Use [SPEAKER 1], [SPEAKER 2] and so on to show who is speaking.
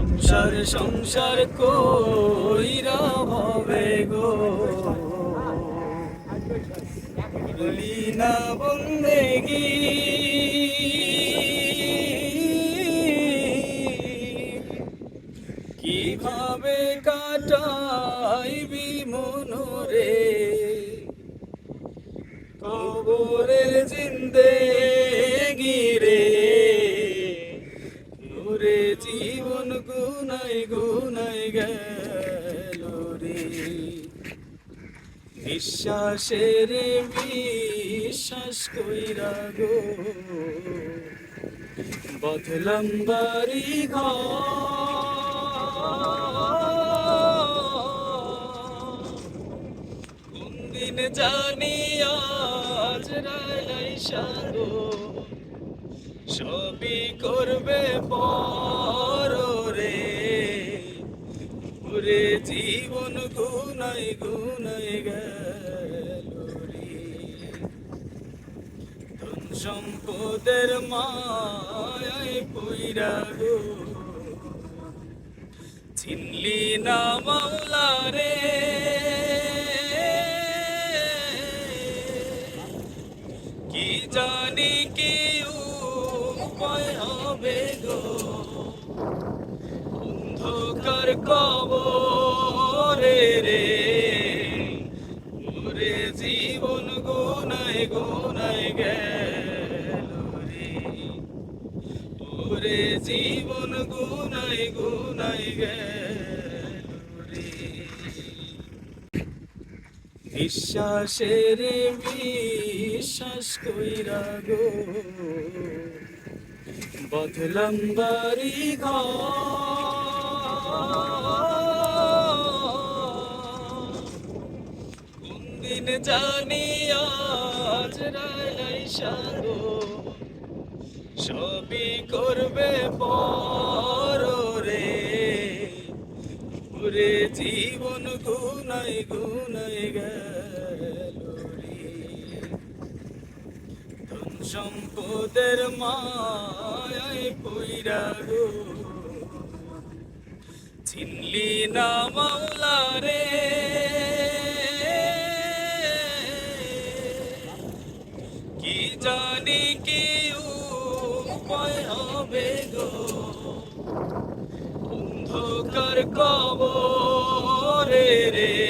[SPEAKER 1] সংসার সংসার কইরা হবে গো। না বন্দেগি কীভাবে কাটাইবি মনরে? কবরের জিন্দে গিরে ওরে জীবন গুনাই গুনাই গেল রে। বিশ্বাসের বিশ্বাস কইরা গো, বদলাম বাড়ি কোন জানি আজ রাইলাই সাগো সবই করবে পর ওরে জীবন গুনাই গুনাই গেল ধন সম্পদের মায় পইরা গো। চিনলি না মাওলা রে। কি জানি কি উপায় হবে গো। অন্ধকার কবরে রে, ওরে জীবন গুনাই গুনাই গেল রে। ওরে জীবন গুনাই গুনাই গেল বিশ্বাসের বিশ্বাস কইরা গো। বদলাম বাড়ি ঘর কোন দিন জানি আজ সবই করবে পর রে। ওরে জীবন গুনাই গুনাই গেল রে ধন সম্পদের মায় পইরা গো চিনলি না রে কি জানি কি উপায় হবে গো। অন্ধকার কবরে রে